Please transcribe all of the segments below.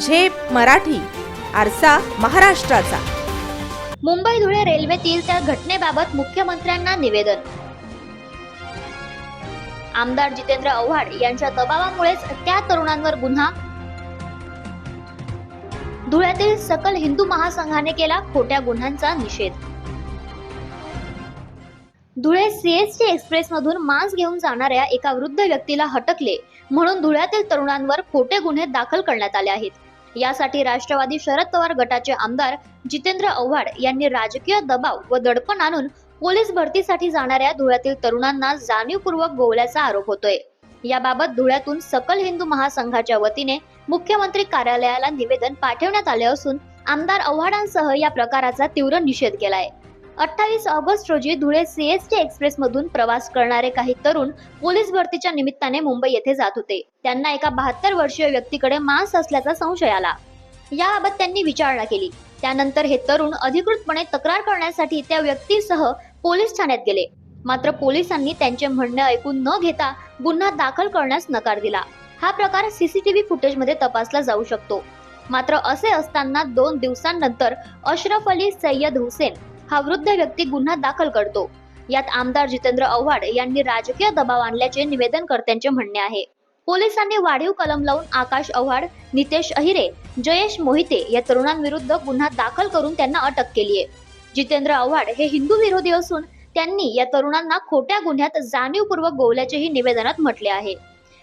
झेप मराठी आरसा महाराष्ट्राचा. मुंबई धुळे रेल्वेतील त्या घटनेबाबत मुख्यमंत्र्यांना निवेदन. आमदार जितेंद्र आव्हाड यांच्या दबावामुळेच त्या तरुणांवर गुन्हा. धुळ्यातील सकल हिंदू महासंघाने केला खोट्या गुन्ह्यांचा निषेध. धुळे सीएसटी एक्सप्रेस मधून मांस घेऊन जाणाऱ्या एका वृद्ध व्यक्तीला हटकले म्हणून धुळ्यातील तरुणांवर खोटे गुन्हे दाखल करण्यात आले आहेत. यासाठी राष्ट्रवादी शरद पवार गटाचे आमदार जितेंद्र आव्हाड यांनी राजकीय दबाव व दडपण आणून पोलीस भरतीसाठी जाणाऱ्या धुळ्यातील तरुणांना जाणीवपूर्वक गोवल्याचा आरोप होतोय. याबाबत धुळ्यातून सकल हिंदू महासंघाच्या वतीने मुख्यमंत्री कार्यालयाला निवेदन पाठवण्यात आले असून आमदार आव्हाडांसह या प्रकाराचा तीव्र निषेध केलाय. अठ्ठावीस ऑगस्ट रोजी धुळे सीएसटी एक्सप्रेस मधून प्रवास करणारे काही तरुण पोलीस भरतीच्या निमित्ताने मुंबई येथे जात होते. त्यांना एका बहात्तर वर्षीय व्यक्तीकडे मांस असल्याचा संशय आला. याबाबत त्यांनी विचारणा केली. त्यानंतर हे तरुण अधिकृतपणे तक्रार करण्यासाठी त्या व्यक्तीसह पोलीस ठाण्यात गेले. मात्र पोलिसांनी त्यांचे म्हणणे ऐकून न घेता गुन्हा दाखल करण्यास नकार दिला. हा प्रकार सीसीटीव्ही फुटेजमध्ये तपासला जाऊ शकतो. मात्र असे असताना दोन दिवसांनंतर अशरफ अली सय्यद हुसेन हा वृद्ध व्यक्ती गुन्हा दाखल करतो. यात आमदार जितेंद्र आव्हाड यांनी राजकीय दबाव आणल्याचे निवेदनकर्त्यांचे म्हणणे आहे. पोलिसांनी वाढीव कलम लावून आकाश आव्हाड नितेश अहिरे जयेश मोहिते या तरुणांविरुद्ध गुन्हा दाखल करून त्यांना अटक केली आहे. जितेंद्र आव्हाड हे हिंदू विरोधी असून त्यांनी या तरुणांना खोट्या गुन्ह्यात जाणीवपूर्वक गोवल्याचेही निवेदनात म्हटले आहे.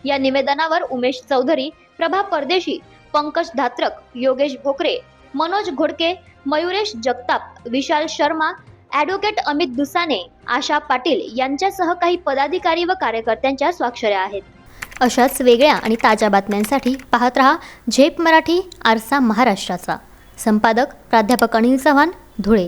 या निवेदनावर उमेश चौधरी प्रभा परदेशी पंकज धात्रक योगेश भोकरे मनोज घोडके मयुरेश जगताप विशाल शर्मा ॲडव्होकेट अमित दुसाने आशा पाटील यांच्यासह काही पदाधिकारी व कार्यकर्त्यांच्या स्वाक्षऱ्या आहेत. अशाच वेगळ्या आणि ताज्या बातम्यांसाठी पाहत रहा झेप मराठी आरसा महाराष्ट्राचा. संपादक प्राध्यापक अनिल चव्हाण धुळे.